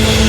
Thank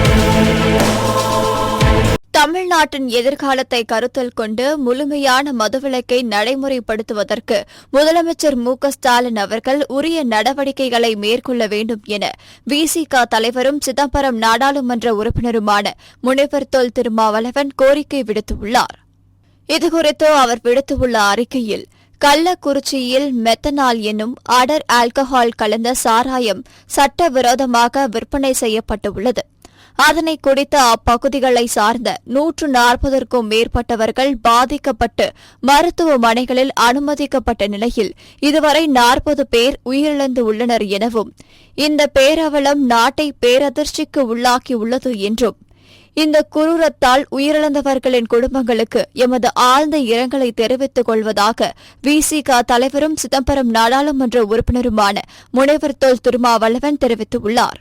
தமிழ்நாட்டின் எதிர்காலத்தை கருத்தில் கொண்டு முழுமையான மதுவிலக்கை நடைமுறைப்படுத்துவதற்கு முதலமைச்சர் மு ஸ்டாலின் அவர்கள் உரிய நடவடிக்கைகளை மேற்கொள்ள வேண்டும் என விசிக தலைவரும் சிதம்பரம் நாடாளுமன்ற உறுப்பினருமான முனைவர் தொல் திருமாவளவன் கோரிக்கை விடுத்துள்ளார். இதுகுறித்து அவர் விடுத்துள்ள அறிக்கையில் கள்ளக்குறிச்சியில் மெத்தனால் என்னும் அடர் ஆல்கஹால் கலந்த சாராயம் சட்டவிரோதமாக விற்பனை செய்யப்பட்டுள்ளது. அதனை குடித்த அப்பகுதிகளை சார்ந்த நூற்று நாற்பதற்கும் மேற்பட்டவர்கள் பாதிக்கப்பட்டு மருத்துவமனைகளில் அனுமதிக்கப்பட்ட நிலையில் இதுவரை நாற்பது பேர் உயிரிழந்து உள்ளனர் எனவும் இந்த பேரவலம் நாட்டை பேரதிர்ச்சிக்கு உள்ளாக்கியுள்ளது என்றும் இந்த குரூரத்தால் உயிரிழந்தவர்களின் குடும்பங்களுக்கு எமது ஆழ்ந்த இரங்கலை தெரிவித்துக் கொள்வதாக விசிக தலைவரும் சிதம்பரம் நாடாளுமன்ற உறுப்பினருமான முனைவர் தொல். திருமாவளவன் தெரிவித்துள்ளார்.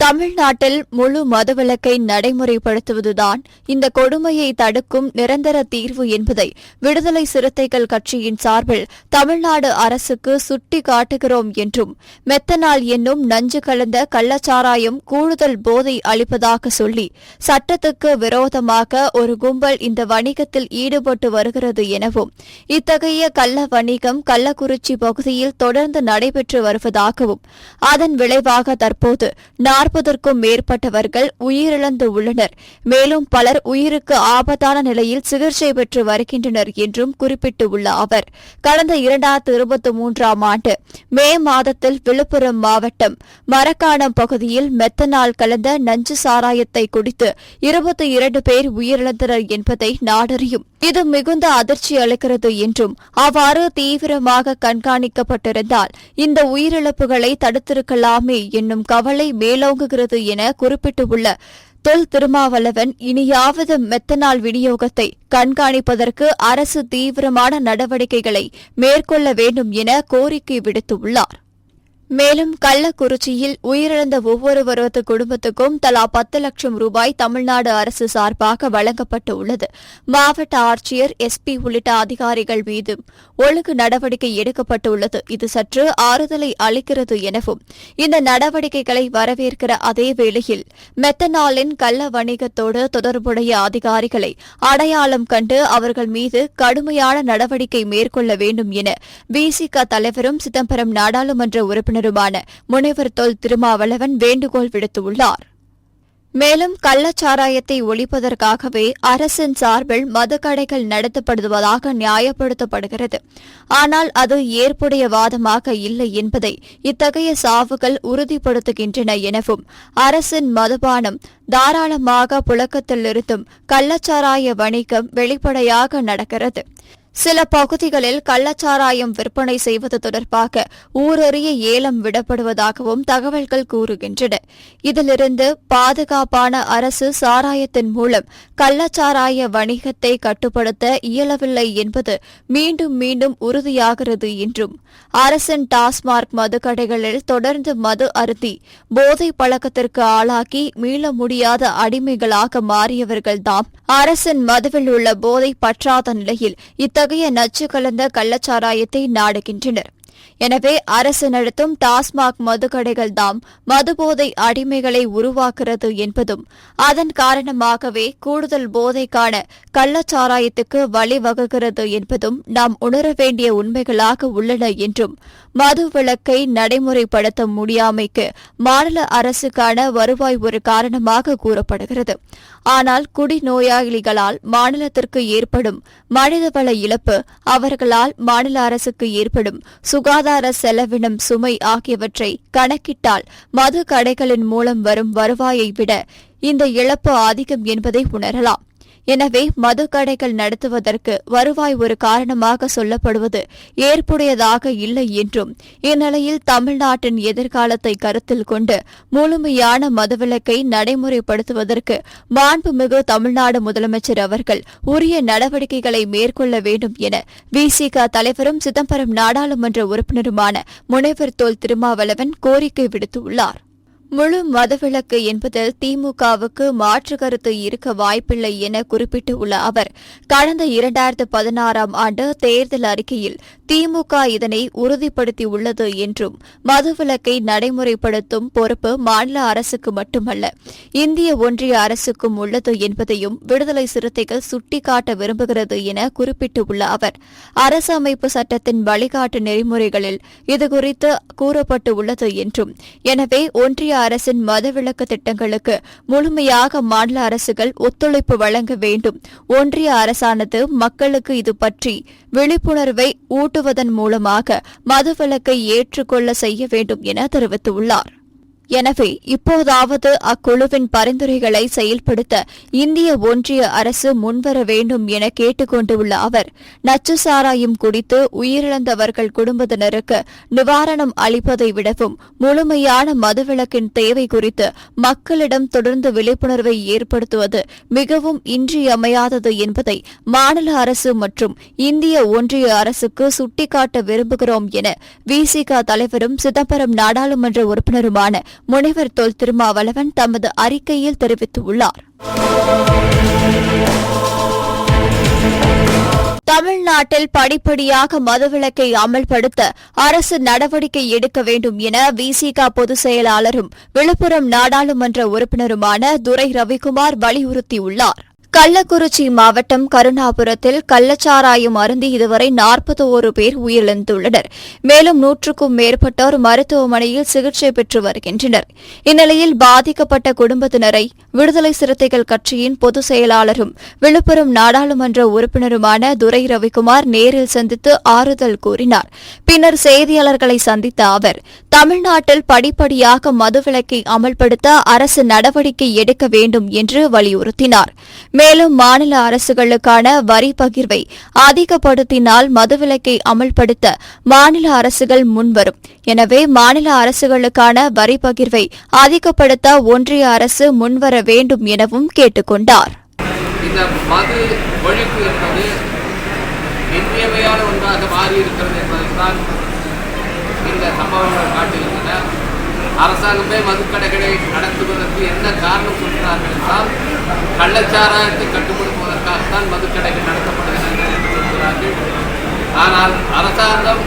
தமிழ்நாட்டில் முழு மதுவிலக்கை நடைமுறைப்படுத்துவதுதான் இந்த கொடுமையை தடுக்கும் நிரந்தர தீர்வு என்பதை விடுதலை சிறுத்தைகள் கட்சியின் சார்பில் தமிழ்நாடு அரசுக்கு சுட்டி காட்டுகிறோம் என்றும் மெத்தனால் என்னும் நஞ்சு கலந்த கள்ளச்சாராயம் கூடுதல் போதை அளிப்பதாக சொல்லி சட்டத்துக்கு விரோதமாக ஒரு கும்பல் இந்த வணிகத்தில் ஈடுபட்டு வருகிறது எனவும் இத்தகைய கள்ள வணிகம் கள்ளக்குறிச்சி பகுதியில் தொடர்ந்து நடைபெற்று வருவதாகவும் அதன் விளைவாக தற்போது நாற்பதற்கும் மேற்பட்டவர்கள் உயிரிழந்து உள்ளனர் மேலும் பலர் உயிருக்கு ஆபத்தான நிலையில் சிகிச்சை பெற்று வருகின்றனர் என்றும் குறிப்பிட்டுள்ள அவர். கடந்த இரண்டாயிரத்து இருபத்தி மூன்றாம் ஆண்டு மே மாதத்தில் விழுப்புரம் மாவட்டம் மரக்காணம் பகுதியில் மெத்தனால் கலந்த நஞ்சு சாராயத்தை குடித்து இருபத்தி இரண்டு பேர் உயிரிழந்தனர் என்பதை நாடறியும். இது மிகுந்த அதிர்ச்சி அளிக்கிறது என்றும் அவ்வாறு தீவிரமாக கண்காணிக்கப்பட்டிருந்தால் இந்த உயிரிழப்புகளை தடுத்திருக்கலாமே என்னும் கவலை மேலோங்குகிறது என குறிப்பிட்டுள்ள தொல் திருமாவளவன் இனியாவது மெத்தனால் விநியோகத்தை கண்காணிப்பதற்கு அரசு தீவிரமான நடவடிக்கைகளை மேற்கொள்ள வேண்டும் என கோரிக்கை விடுத்துள்ளார். மேலும் கள்ளக்குறிச்சியில் உயிரிழந்த ஒவ்வொருவரது குடும்பத்துக்கும் தலா பத்து லட்சம் ரூபாய் தமிழ்நாடு அரசு சார்பாக வழங்கப்பட்டு உள்ளது மாவட்ட ஆட்சியர் எஸ்பி உள்ளிட்ட அதிகாரிகள் மீது ஒழுங்கு நடவடிக்கை எடுக்கப்பட்டுள்ளது. இது சற்று ஆறுதலை அளிக்கிறது எனவும் இந்த நடவடிக்கைகளை வரவேற்கிற அதே வேளையில் மெத்தனாலின் கள்ள வணிகத்தோடு தொடர்புடைய அதிகாரிகளை அடையாளம் கண்டு அவர்கள் மீது கடுமையான நடவடிக்கை மேற்கொள்ள வேண்டும் என பிசிக தலைவரும் சிதம்பரம் நாடாளுமன்ற உறுப்பினர் உறுப்பினருமான முனைவர் தொல் திருமாவளவன் வேண்டுகோள் விடுத்துள்ளார். மேலும் கள்ளச்சாராயத்தை ஒழிப்பதற்காகவே அரசின் சார்பில் மதுக்கடைகள் நடத்தப்படுவதாக நியாயப்படுத்தப்படுகிறது. ஆனால் அது ஏற்புடைய வாதமாக இல்லை என்பதை இத்தகைய சாவுகள் உறுதிப்படுத்துகின்றன எனவும் அரசின் மதுபானம் தாராளமாக புழக்கத்திலிருந்தும் கள்ளச்சாராய வணிகம் வெளிப்படையாக நடக்கிறது. சில பகுதிகளில் கள்ளச்சாராயம் விற்பனை செய்வது தொடர்பாக ஊரறிய ஏலம் விடப்படுவதாகவும் தகவல்கள் கூறுகின்றன. இதிலிருந்து பாதுகாப்பான அரசு சாராயத்தின் மூலம் கள்ளச்சாராய வணிகத்தை கட்டுப்படுத்த இயலவில்லை என்பது மீண்டும் மீண்டும் உறுதியாகிறது என்றும் அரசின் டாஸ்மார்க் மதுக்கடைகளில் தொடர்ந்து மது அருந்தி போதை பழக்கத்திற்கு ஆளாக்கி மீள முடியாத அடிமைகளாக மாறியவர்கள்தாம். அரசின் மதுவில் உள்ள போதை பற்றாத நிலையில் இத்தகைய நச்சு கலந்த கள்ளச்சாராயத்தை நாடுகின்றனர். எனவே அரசு நடத்தும் டாஸ்மாக் மதுக்கடைகள் தாம் மதுபோதை அடிமைகளை உருவாக்குகிறது என்பதும் அதன் காரணமாகவே கூடுதல் போதைக்கான கள்ளச்சாராயத்துக்கு வழிவகுக்கிறது என்பதும் நாம் உணர வேண்டிய உண்மைகளாக உள்ளன என்றும் மது விலக்கை நடைமுறைப்படுத்த முடியாமைக்கு மாநில அரசுக்கான வருவாய் ஒரு காரணமாக கூறப்படுகிறது. ஆனால் குடிநோயாளிகளால் மாநிலத்திற்கு ஏற்படும் மனிதவள இழப்பு அவர்களால் மாநில அரசுக்கு ஏற்படும் சுகாதார செலவினம் சுமை ஆகியவற்றை கணக்கிட்டால் மது கடைகளின் மூலம் வரும் வருவாயை விட இந்த இழப்பு அதிகம் என்பதை உணரலாம். எனவே மது கடைகள் நடத்துவதற்கு வருவாய் ஒரு காரணமாக சொல்லப்படுவது ஏற்புடையதாக இல்லை என்றும் இந்நிலையில் தமிழ்நாட்டின் எதிர்காலத்தை கருத்தில் கொண்டு முழுமையான மதுவிலக்கை நடைமுறைப்படுத்துவதற்கு மாண்புமிகு தமிழ்நாடு முதலமைச்சர் அவர்கள் உரிய நடவடிக்கைகளை மேற்கொள்ள வேண்டும் என விசிக தலைவரும் சிதம்பரம் நாடாளுமன்ற உறுப்பினருமான முனைவர் தோல் திருமாவளவன் கோரிக்கை விடுத்துள்ளார். முழு மதவிலக்கு என்பதில் திமுகவுக்கு மாற்று கருத்து இருக்க வாய்ப்பில்லை என குறிப்பிட்டுள்ள அவர் கடந்த இரண்டாயிரத்து பதினாறாம் ஆண்டு தேர்தல் அறிக்கையில் திமுக இதனை உறுதிப்படுத்தியுள்ளது என்றும் மதுவிலக்கை நடைமுறைப்படுத்தும் பொறுப்பு மாநில அரசுக்கு மட்டுமல்ல இந்திய ஒன்றிய அரசுக்கும் உள்ளது என்பதையும் விடுதலை சிறுத்தைகள் சுட்டிக்காட்ட விரும்புகிறது என குறிப்பிட்டுள்ள அவர். அரசமைப்பு சட்டத்தின் வழிகாட்டு நெறிமுறைகளில் இதுகுறித்து கூறப்பட்டுள்ளது என்றும் எனவே ஒன்றிய அரசின் மதவிலக்கு திட்டங்களுக்கு முழுமையாக மாநில அரசுகள் ஒத்துழைப்பு வழங்க வேண்டும். ஒன்றிய அரசானது மக்களுக்கு இது பற்றி விழிப்புணர்வை ஊட்டு கூட்டுவதன் மூலமாக மதுவிலக்கை ஏற்றுக்கொள்ள செய்ய வேண்டும் என தெரிவித்துள்ளார். எனவே இப்போதாவது அக்குழுவின் பரிந்துரைகளை செயல்படுத்த இந்திய ஒன்றிய அரசு முன்வர வேண்டும் என கேட்டுக்கொண்டுள்ள அவர் நச்சு சாராயம் குடித்து உயிரிழந்தவர்கள் குடும்பத்தினருக்கு நிவாரணம் அளிப்பதை விடவும் முழுமையான மதுவிலக்கின் தேவை குறித்து மக்களிடம் தொடர்ந்து விழிப்புணர்வை ஏற்படுத்துவது மிகவும் இன்றியமையாதது என்பதை மாநில அரசு மற்றும் இந்திய ஒன்றிய அரசுக்கு சுட்டிக்காட்ட விரும்புகிறோம் என விசிக தலைவரும் சிதம்பரம் நாடாளுமன்ற உறுப்பினருமான முனைவர் தொல் திருமாவளவன் தமது அறிக்கையில் தெரிவித்துள்ளார். தமிழ்நாட்டில் படிப்படியாக மதுவிலக்கை அமல்படுத்த அரசு நடவடிக்கை எடுக்க வேண்டும் என விசிக பொதுச் செயலாளரும் விழுப்புரம் நாடாளுமன்ற உறுப்பினருமான துரை ரவிக்குமார் வலியுறுத்தியுள்ளார். கள்ளக்குறிச்சி மாவட்டம் கருணாபுரத்தில் கள்ளச்சாராயம் அருந்தி இதுவரை நாற்பத்தி ஒரு பேர் உயிரிழந்துள்ளனர். மேலும் நூற்றுக்கும் மேற்பட்டோர் மருத்துவமனையில் சிகிச்சை பெற்று வருகின்றனர். இந்நிலையில் பாதிக்கப்பட்ட குடும்பத்தினரை விடுதலை சிறுத்தைகள் கட்சியின் பொதுச் செயலாளரும் விழுப்புரம் நாடாளுமன்ற உறுப்பினருமான துரை ரவிக்குமார் நேரில் சந்தித்து ஆறுதல் கூறினார். பின்னர் செய்தியாளர்களை சந்தித்த அவர் தமிழ்நாட்டில் படிப்படியாக மதுவிலக்கை அமல்படுத்த அரசு நடவடிக்கை எடுக்க வேண்டும் என்று வலியுறுத்தினார். மேலும் மாநில அரசுகளுக்கான வரி பகிர்வை அதிகப்படுத்தினால் மதுவிலக்கை அமல்படுத்த மாநில அரசுகள் முன்வரும். எனவே மாநில அரசுகளுக்கான வரி பகிர்வை அதிகப்படுத்த ஒன்றிய அரசு முன்வர வேண்டும் எனவும் கேட்டுக் கொண்டார் இந்த மது ஒழிப்பு என்பது ஒன்றாக மாறியிருக்கிறது என்பதைத்தான் இந்த சம்பவங்கள் காட்டுகிறது. அரசாங்கமே மதுக்கடைகளை நடத்துவதற்கு என்ன காரணம் சொல்கிறார்கள் என்றால் கள்ளச்சாராயத்தை கட்டுப்படுத்துவதற்காகத்தான் மதுக்கடைகள் நடத்தப்படுகின்றன என்று சொல்கிறார்கள். ஆனால் அரசாங்கம்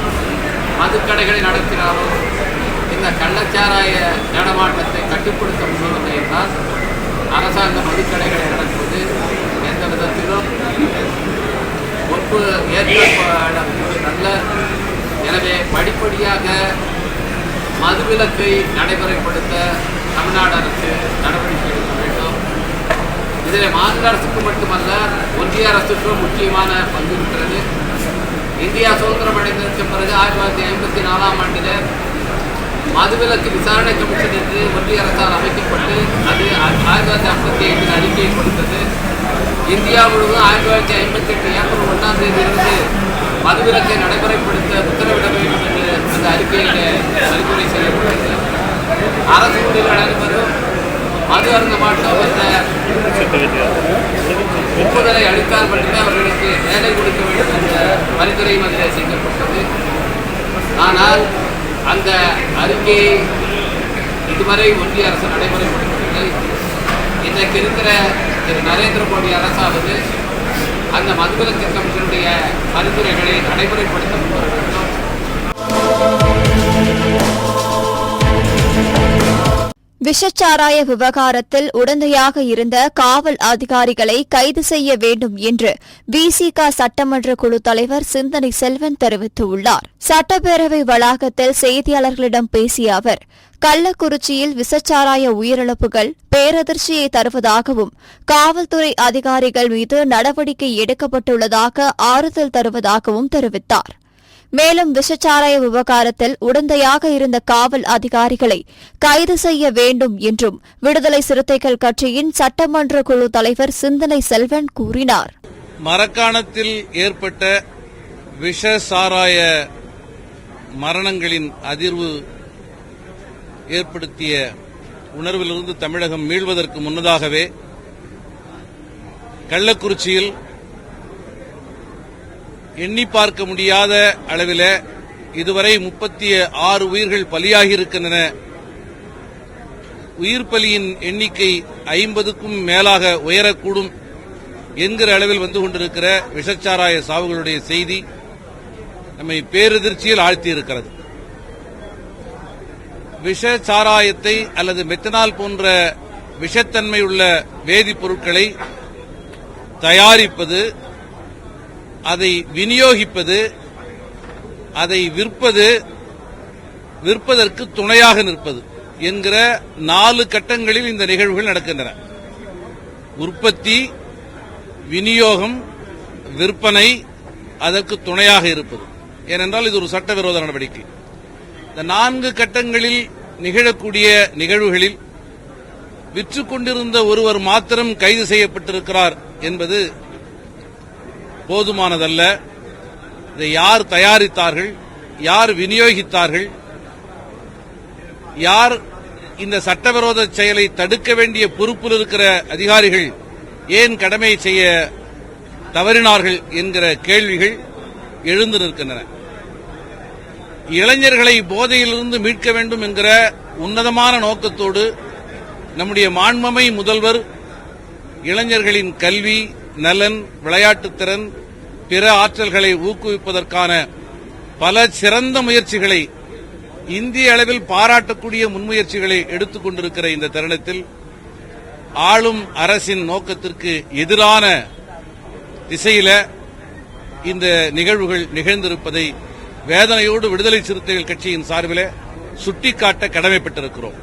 மதுக்கடைகளை நடத்தினாலோ இந்த கள்ளச்சாராய நடமாட்டத்தை கட்டுப்படுத்த முடியவில்லை என்றால் அரசாங்கம் மதுக்கடைகளை நடத்துவது எந்த விதத்திலும் ஒப்பு ஏற்கப்படக்கூடியதல்ல எனவே படிப்படியாக மதுவிலக்கை நடைமுறைப்படுத்த தமிழ்நாடு அரசு நடவடிக்கை எடுக்க வேண்டும். இதில் மாநில அரசுக்கு மட்டுமல்ல ஒன்றிய அரசுக்கும் முக்கியமான பங்கு இருக்கிறது. இந்தியா சுதந்திரம் அடைந்ததற்கு பிறகு ஆயிரத்தி தொள்ளாயிரத்தி ஐம்பத்தி நாலாம் ஆண்டில் மதுவிலக்கு விசாரணை கமிஷன் என்று ஒன்றிய அரசால் அமைக்கப்பட்டு அது ஆயிரத்தி தொள்ளாயிரத்தி ஐம்பத்தி ஐந்தில் அறிக்கையை கொடுத்தது. இந்தியா முழுவதும் ஆயிரத்தி தொள்ளாயிரத்தி ஐம்பத்தி எட்டு ஏப்ரல் ஒன்றாம் தேதியிலிருந்து மதுவிலக்கை நடைமுறைப்படுத்த உத்தரவிட வேண்டும் என்று அந்த அறிக்கையில் பரிந்துரை செய்யப்பட்டது. அரசு ஊழியர்கள் அனைவரும் மது அருந்த மாட்டோம் என்ற ஒப்புதலை அளித்தால் மட்டுமே அவர்களுக்கு வேலை கொடுக்க வேண்டும் என்ற பரிந்துரையும் அதில் செய்யப்பட்டது ஆனால் அந்த அறிக்கையை இதுவரை ஒன்றிய அரசு நடைமுறைப்படுத்தவில்லை. இன்றைக்கு இருக்கிற திரு நரேந்திர மோடி அரசாவது அந்த மதுவிலக்கு கமிஷனுடைய பரிந்துரைகளை நடைமுறைப்படுத்த முன்வர வேண்டும் விஷச்சாராய விவகாரத்தில் உடந்தையாக இருந்த காவல் அதிகாரிகளை கைது செய்ய வேண்டும் என்று விசிக சட்டமன்ற குழு தலைவர் சிந்தனை செல்வன் தெரிவித்துள்ளார். சட்டப்பேரவை வளாகத்தில் செய்தியாளர்களிடம் பேசிய அவர் கள்ளக்குறிச்சியில் விசச்சாராய உயிரிழப்புகள் பேரதிர்ச்சியை தருவதாகவும் காவல்துறை அதிகாரிகள் மீது நடவடிக்கை எடுக்கப்பட்டுள்ளதாக ஆறுதல் தருவதாகவும் தெரிவித்தார். மேலும் விஷச்சாராய விவகாரத்தில் உடந்தையாக இருந்த காவல் அதிகாரிகளை கைது செய்ய வேண்டும் என்றும் விடுதலை சிறுத்தைகள் கட்சியின் சட்டமன்ற குழு தலைவர் சிந்தனை செல்வன் கூறினார். மரக்காணத்தில் ஏற்பட்ட விஷ சாராய மரணங்களின் அதிர்வு ஏற்படுத்திய உணர்விலிருந்து தமிழகம் மீள்வதற்கு முன்னதாகவே கள்ளக்குறிச்சியில் எண்ணி பார்க்க முடியாத அளவில் இதுவரை முப்பத்தி ஆறு உயிர்கள் பலியாகி இருக்கின்றன உயிர் பலியின் எண்ணிக்கை ஐம்பதுக்கும் மேலாக உயரக்கூடும் என்கிற அளவில் வந்து கொண்டிருக்கிற விஷச்சாராய சாவுகளுடைய செய்தி நம்மை பேரெதிர்ச்சியில் ஆழ்த்தியிருக்கிறது. விஷ சாராயத்தை அல்லது மெத்தனால் போன்ற விஷத்தன்மையுள்ள வேதிப்பொருட்களை தயாரிப்பது அதை விநியோகிப்பது அதை விற்பது விற்பதற்கு துணையாக நிற்பது என்கிற நாலு கட்டங்களில் இந்த நிகழ்வுகள் நடக்கின்றன. உற்பத்தி விநியோகம் விற்பனை அதற்கு துணையாக இருப்பது. ஏனென்றால் இது ஒரு சட்டவிரோத நடவடிக்கை. இந்த நான்கு கட்டங்களில் நிகழக்கூடிய நிகழ்வுகளில் விற்று கொண்டிருந்த ஒருவர் மாத்திரம் கைது செய்யப்பட்டிருக்கிறார் என்பது போதுமானதல்ல. இதை யார் தயாரித்தார்கள்? யார் விநியோகித்தார்கள்? யார் இந்த சட்டவிரோத செயலை தடுக்க வேண்டிய பொறுப்பில் இருக்கிற அதிகாரிகள் ஏன் கடமை செய்ய தவறினார்கள் என்கிற கேள்விகள் எழுந்து நிற்கின்றன. இளைஞர்களை போதையிலிருந்து மீட்க வேண்டும் என்கிற உன்னதமான நோக்கத்தோடு நம்முடைய மாண்பமை முதல்வர் இளைஞர்களின் கல்வி நலன் விளையாட்டுத்திறன் பிற ஆற்றல்களை ஊக்குவிப்பதற்கான பல சிறந்த முயற்சிகளை இந்திய அளவில் பாராட்டக்கூடிய முன்முயற்சிகளை எடுத்துக் கொண்டிருக்கிற இந்த தருணத்தில் ஆளும் அரசின் நோக்கத்திற்கு எதிரான திசையில இந்த நிகழ்வுகள் நிகழ்ந்திருப்பதை வேதனையோடு விடுதலை சிறுத்தைகள் கட்சியின் சார்பில் சுட்டிக்காட்ட கடமைப்பட்டிருக்கிறோம்.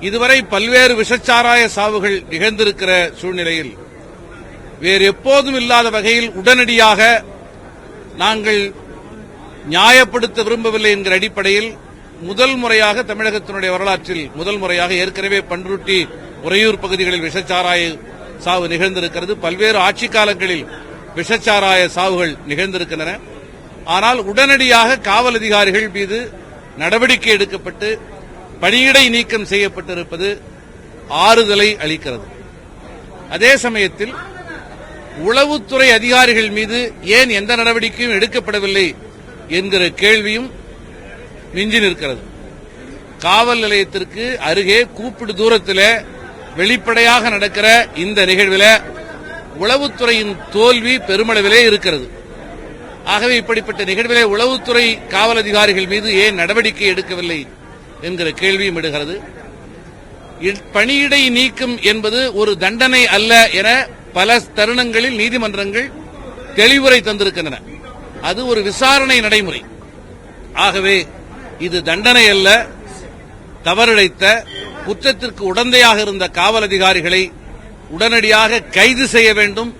இதுவரை பல்வேறு விஷச்சாராய சாவுகள் நிகழ்ந்திருக்கிற சூழ்நிலையில் வேறு எப்போதும் இல்லாத வகையில் உடனடியாக நாங்கள் நியாயப்படுத்த விரும்பவில்லை என்கிற அடிப்படையில் முதல் முறையாக தமிழகத்தினுடைய வரலாற்றில் முதல் முறையாக ஏற்கனவே பன்ருட்டி உறையூர் பகுதிகளில் விஷச்சாராய சாவு நிகழ்ந்திருக்கிறது. பல்வேறு ஆட்சி காலங்களில் விஷச்சாராய சாவுகள் நிகழ்ந்திருக்கின்றன. ஆனால் உடனடியாக காவல் அதிகாரிகள் மீது நடவடிக்கை எடுக்கப்பட்டு பணியிடை நீக்கம் செய்யப்பட்டிருப்பது ஆறுதலை அளிக்கிறது. அதே சமயத்தில் உளவுத்துறை அதிகாரிகள் மீது ஏன் எந்த நடவடிக்கையும் எடுக்கப்படவில்லை என்கிற கேள்வியும் மிஞ்சி நிற்கிறது. காவல் நிலையத்திற்கு அருகே கூப்பிடு தூரத்தில் வெளிப்படையாக நடக்கிற இந்த நிகழ்வில் உளவுத்துறையின் தோல்வி பெருமளவிலே இருக்கிறது. ஆகவே இப்படிப்பட்ட நிகழ்விலே உளவுத்துறை காவல் அதிகாரிகள் மீது ஏன் நடவடிக்கை எடுக்கவில்லை என்கிற கேள்வியும் இடுகிறது. பணியிடை நீக்கம் என்பது ஒரு தண்டனை அல்ல என பல தருணங்களில் நீதிமன்றங்கள் தெளிவுரை தந்திருக்கின்றன. அது ஒரு விசாரணை நடைமுறை. ஆகவே இது தண்டனை அல்ல. தவறிழைத்த குற்றத்திற்கு உடந்தையாக இருந்த காவல் அதிகாரிகளை உடனடியாக கைது செய்ய வேண்டும்.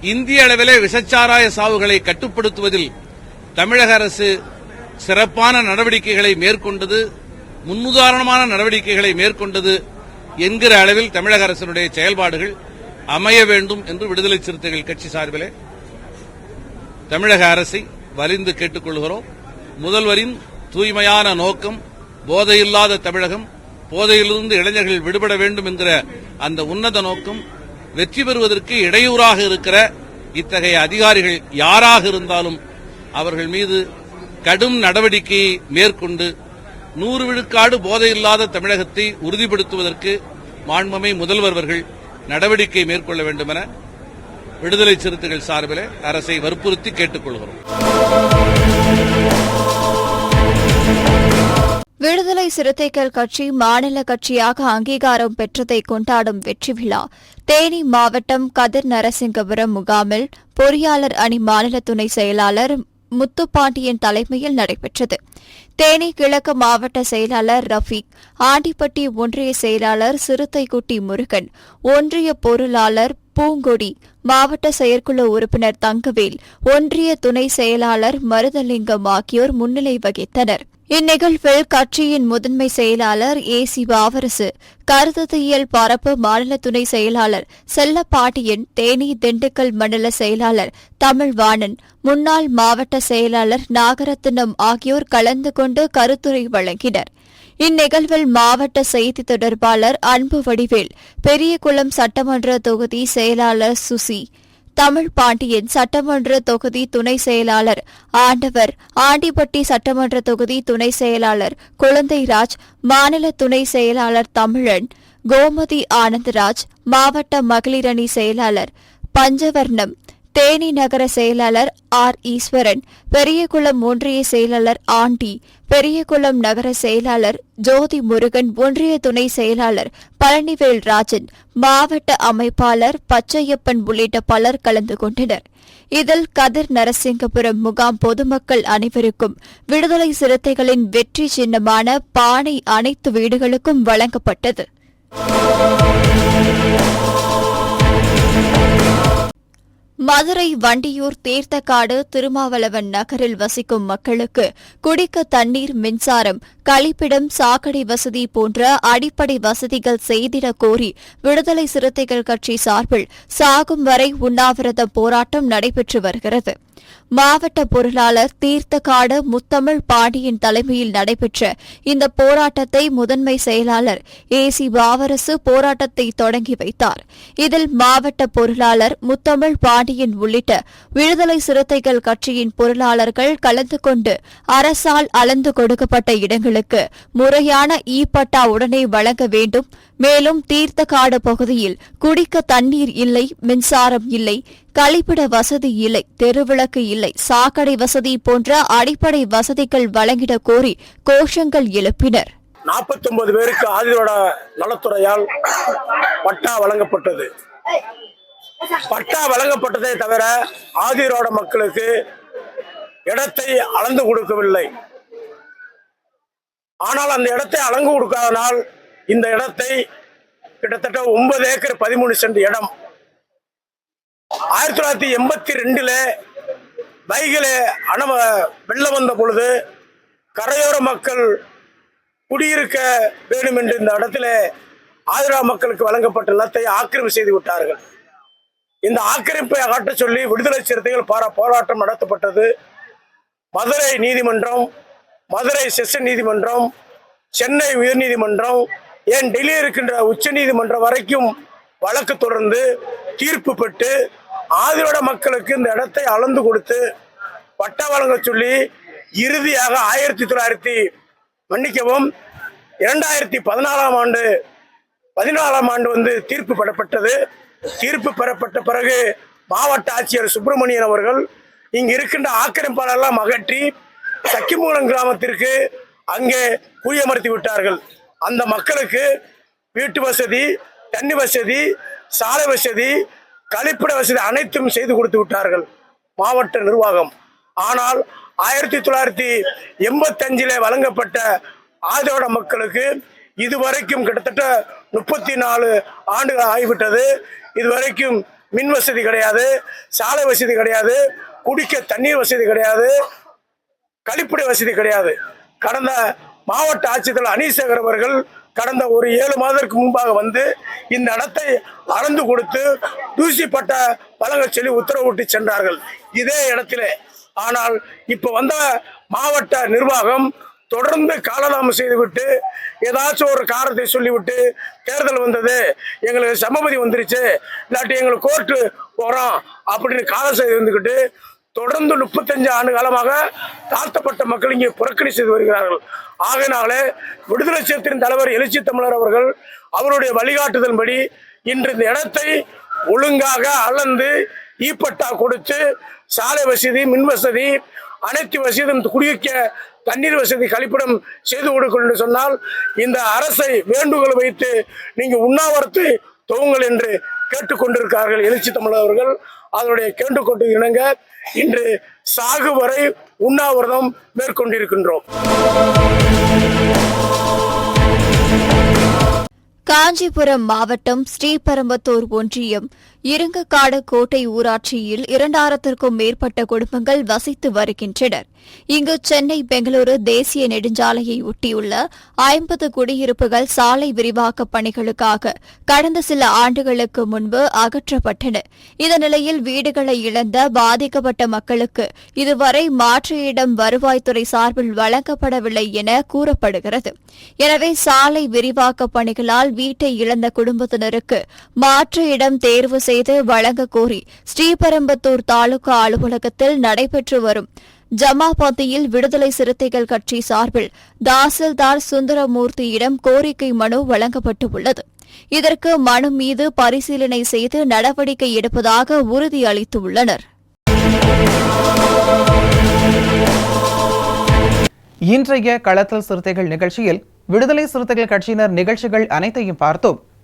இந்திய அளவிலே விஷச்சாராய சாவுகளை கட்டுப்படுத்துவதில் தமிழக அரசு சிறப்பான நடவடிக்கைகளை மேற்கொண்டது முன்னுதாரணமான நடவடிக்கைகளை மேற்கொண்டது என்கிற அளவில் தமிழக அரசினுடைய செயல்பாடுகள் அமைய வேண்டும் என்று விடுதலை சிறுத்தைகள் கட்சி சார்பிலே தமிழக அரசை வலிந்து கேட்டுக்கொள்கிறோம். முதல்வரின் தூய்மையான நோக்கம் போதையில்லாத தமிழகம் போதையிலிருந்து இளைஞர்கள் விடுபட வேண்டும் என்கிற அந்த உன்னத நோக்கம் வெற்றி பெறுவதற்கு இடையூறாக இருக்கிற இத்தகைய அதிகாரிகள் யாராக இருந்தாலும் அவர்கள் மீது கடும் நடவடிக்கையை மேற்கொண்டு நூறு விழுக்காடு போதையில்லாத தமிழகத்தை உறுதிப்படுத்துவதற்கு மாண்பமை முதல்வர்கள் நடவடிக்கை மேற்கொள்ள வேண்டும் என விடுதலை சிறுத்தைகள் சார்பில் அரசை வற்புறுத்தி கேட்டுக்கொள்கிறோம். விடுதலை சிறுத்தைகள் கட்சி மாநில கட்சியாக அங்கீகாரம் பெற்றதை கொண்டாடும் வெற்றி விழா. தேனி மாவட்டம் கதிர் நரசிங்கபுரம் முகாமில் பொறியாளர் அணி மாநில துணை செயலாளர் முத்துப்பாண்டியன் தலைமையில் நடைபெற்றது. தேனி கிழக்கு மாவட்ட செயலாளர் ரஃபீக் ஆண்டிப்பட்டி ஒன்றிய செயலாளர் சிறுத்தைக்குட்டி முருகன் ஒன்றிய பொருளாளர் பூங்கொடி மாவட்ட செயற்குழு உறுப்பினர் தங்கவேல் ஒன்றிய துணை செயலாளர் மருதலிங்கம் ஆகியோர் முன்னிலை வகித்தனர். இந்நிகழ்வில் கட்சியின் முதன்மை செயலாளர் ஏ சி பாவரசு கருத்தத்தியல் பரப்பு மாநில துணை செயலாளர் செல்லப்பாட்டியன் தேனி திண்டுக்கல் மண்டல செயலாளர் தமிழ்வாணன் முன்னாள் மாவட்ட செயலாளர் நாகரத்தினம் ஆகியோர் கலந்து கொண்டு கருத்துரை வழங்கினர். இந்நிகழ்வில் மாவட்ட செய்தி தொடர்பாளர் அன்பு வடிவேல் பெரியகுளம் சட்டமன்ற தொகுதி செயலாளர் சுசி தமிழ் பாண்டியன் சட்டமன்ற தொகுதி துணை செயலாளர். ஆண்டவர் ஆண்டிப்பட்டி சட்டமன்ற தொகுதி துணை செயலாளர். குழந்தைராஜ் மாநில துணை செயலாளர் தமிழன். கோமதி ஆனந்தராஜ் மாவட்ட மகளிரணி செயலாளர். பஞ்சவர்ணம் தேனி நகர செயலாளர் ஆர் ஈஸ்வரன் பெரியகுளம் ஒன்றிய செயலாளர் ஆண்டி பெரியகுளம் நகர செயலாளர் ஜோதி முருகன் ஒன்றிய துணை செயலாளர் பழனிவேல் ராஜன் மாவட்ட அமைப்பாளர் பச்சையப்பன் உள்ளிட்ட பலர் கலந்து கொண்டனர். இதில் கதிர் நரசிங்கபுரம் முகாம் பொதுமக்கள் அனைவருக்கும் விடுதலை சிறுத்தைகளின் வெற்றி சின்னமான பானை அனைத்து வீடுகளுக்கும் வழங்கப்பட்டது. மதுரை வண்டியூர் தீர்த்தக்காடு திருமாவளவன் நகரில் வசிக்கும் மக்களுக்கு குடிக்க தண்ணீர் மின்சாரம் கழிப்பிடம் சாக்கடை வசதி போன்ற அடிப்படை வசதிகள் செய்திடக் கோரி விடுதலை சிறுத்தைகள் கட்சி சார்பில் சாகும் வரை உண்ணாவிரத போராட்டம் நடைபெற்று வருகிறது. மாவட்ட பொருளாளர் தீர்த்தகாடு முத்தமிழ் பாண்டியன் தலைமையில் நடைபெற்ற இந்த போராட்டத்தை முதன்மை செயலாளர் ஏ சி பாவரசு போராட்டத்தை தொடங்கி வைத்தார். இதில் மாவட்ட பொருளாளர் முத்தமிழ் பாண்டியன் உள்ளிட்ட விடுதலை சிறுத்தைகள் கட்சியின் பொருளாளர்கள் கலந்து கொண்டு அரசால் அளந்து கொடுக்கப்பட்ட இடங்களுக்கு முறையான இ பட்டா உடனே வழங்க வேண்டும் மேலும் தீர்த்தக்காடு பகுதியில் குடிக்க தண்ணீர் இல்லை மின்சாரம் இல்லை கழிப்பிட வசதி இல்லை தெருவிளக்கு இல்லை சாக்கடை வசதி போன்ற அடிப்படை வசதிகள் வழங்கிட கோரி கோஷங்கள் எழுப்பினர். 49 பேருக்கு ஆதிரோட நலத்துறையால் பட்டா வழங்கப்பட்டது. பட்டா வழங்கப்பட்டதே தவிர ஆதிரோட மக்களுக்கு இடத்தை அளந்து கொடுக்கவில்லை. ஆனால் அந்த இடத்தை அளந்து கொடுக்காதனால் இந்த இடத்தை கிட்டத்தட்ட ஒன்பது ஏக்கர் பதிமூணு சென்ட் இடம். ஆயிரத்தி தொள்ளாயிரத்தி எண்பத்தி ரெண்டுல வைகில அணவ வெள்ளம் வந்த பொழுது கரையோர மக்கள் குடியிருக்க வேண்டும் என்று இந்த இடத்துல ஆதிரா மக்களுக்கு வழங்கப்பட்ட நிலத்தை ஆக்கிரமிப்பு செய்து விட்டார்கள். இந்த ஆக்கிரமிப்பை அகற்ற சொல்லி விடுதலை சிறுத்தைகள் பாரா போராட்டம் நடத்தப்பட்டது. மதுரை நீதிமன்றம் மதுரை செஷன் நீதிமன்றம் சென்னை உயர்நீதிமன்றம் ஏன் டெல்லி இருக்கின்ற உச்ச நீதிமன்றம் வரைக்கும் வழக்கு தொடர்ந்து தீர்ப்பு பெற்று ஆதிரோட மக்களுக்கு இந்த இடத்தை அளந்து கொடுத்து பட்டா வழங்க சொல்லி இறுதியாக ஆயிரத்தி தொள்ளாயிரத்தி மன்னிக்கவும் இரண்டாயிரத்தி பதினாலாம் ஆண்டு பதினாலாம் ஆண்டு வந்து தீர்ப்பு பெறப்பட்டது. தீர்ப்பு பெறப்பட்ட பிறகு மாவட்ட ஆட்சியர் சுப்பிரமணியன் அவர்கள் இங்கு இருக்கின்ற ஆக்கிரமிப்பாளரெல்லாம் அகற்றி சக்கிமூலம் கிராமத்திற்கு அங்கே குடியமர்த்தி விட்டார்கள். அந்த மக்களுக்கு வீட்டு வசதி தண்ணி வசதி சாலை வசதி கழிப்பிட வசதி அனைத்தும் செய்து கொடுத்து விட்டார்கள் மாவட்ட நிர்வாகம். ஆனால் ஆயிரத்தி தொள்ளாயிரத்தி எண்பத்தஞ்சிலே வழங்கப்பட்ட ஆதரவோட மக்களுக்கு இதுவரைக்கும் கிட்டத்தட்ட முப்பத்தி நாலு ஆண்டுகள் ஆகிவிட்டது. இதுவரைக்கும் மின் வசதி கிடையாது சாலை வசதி கிடையாது குடிக்க தண்ணீர் வசதி கிடையாது கழிப்பிட வசதி கிடையாது. கடந்த மாவட்ட ஆட்சித்தலைவர் அனீசகர் அவர்கள் கடந்த ஒரு ஏழு மாதத்திற்கு முன்பாக வந்து இந்த இடத்தை அறந்து கொடுத்து தூசிப்பட்ட வழங்க சொல்லி உத்தரவிட்டு சென்றார்கள். இதே இடத்திலே. ஆனால் இப்ப வந்த மாவட்ட நிர்வாகம் தொடர்ந்து காலதாமம் செய்துவிட்டு ஏதாச்சும் ஒரு காரணத்தை சொல்லிவிட்டு தேர்தல் வந்தது. எங்களுக்கு சமபதி வந்துருச்சு. இல்லாட்டி எங்களுக்கு கோர்ட்டு போகிறோம் அப்படின்னு காலம் செய்து இருந்துக்கிட்டு தொடர்ந்து முப்பத்தஞ்சு ஆண்டு காலமாக தாழ்த்தப்பட்ட மக்கள் இங்கே புறக்கணி செய்து வருகிறார்கள். ஆகையினாலே விடுதலை சேர்த்தின் தலைவர் எழுச்சி தமிழர் அவர்கள் அவருடைய வழிகாட்டுதலின்படி இன்று இந்த இடத்தை ஒழுங்காக அளந்து ஈப்பட்டா கொடுத்து சாலை வசதி மின் வசதி அனைத்து வசதியும் குடியிருக்க தண்ணீர் வசதி கழிப்பிடம் செய்து கொடுக்கணும் என்று சொன்னால் இந்த அரசை வேண்டுகோள் வைத்து நீங்கள் உண்ணாவிரத்தை துவங்கள் என்று கேட்டுக்கொண்டிருக்கிறார்கள் எழுச்சி தமிழர்கள் அதனுடைய கேட்டுக்கொண்டு இணங்க இன்று சாகு வரை உண்ணாவிரதம் மேற்கொண்டிருக்கின்றோம். காஞ்சிபுரம் மாவட்டம் ஸ்ரீபெரும்பத்தூர் ஒன்றியம் இருங்கக்காடு கோட்டை ஊராட்சியில் இரண்டாயிரத்திற்கும் மேற்பட்ட குடும்பங்கள் வசித்து வருகின்றனர். இங்கு சென்னை பெங்களூரு தேசிய நெடுஞ்சாலையை ஒட்டியுள்ள ஐம்பது குடியிருப்புகள் சாலை விரிவாக்க பணிகளுக்காக கடந்த சில ஆண்டுகளுக்கு முன்பு அகற்றப்பட்டன. இந்த நிலையில் வீடுகளை இழந்த பாதிக்கப்பட்ட மக்களுக்கு இதுவரை மாற்று இடம் வருவாய்த்துறை சார்பில் வழங்கப்படவில்லை என கூறப்படுகிறது. எனவே சாலை விரிவாக்க பணிகளால் வீட்டை இழந்த குடும்பத்தினருக்கு மாற்று இடம் தேர்வு செய்து வழங்க கோரி ஸ்ரீபெரும்புத்தூர் தாலுகா அலுவலகத்தில் நடைபெற்று வரும் ஜமாபாத்தியில் விடுதலை சிறுத்தைகள் கட்சி சார்பில் தாசில்தார் சுந்தரமூர்த்தியிடம் கோரிக்கை மனு வழங்கப்பட்டுள்ளது. இதற்கு மனு மீது பரிசீலனை செய்து நடவடிக்கை எடுப்பதாக உறுதியளித்துள்ளனர். இன்றைய களத்தல் சிறுத்தைகள் நிகழ்ச்சியில் விடுதலை சிறுத்தைகள் கட்சியினர் நிகழ்ச்சிகள் அனைத்தையும் பார்த்தோம்.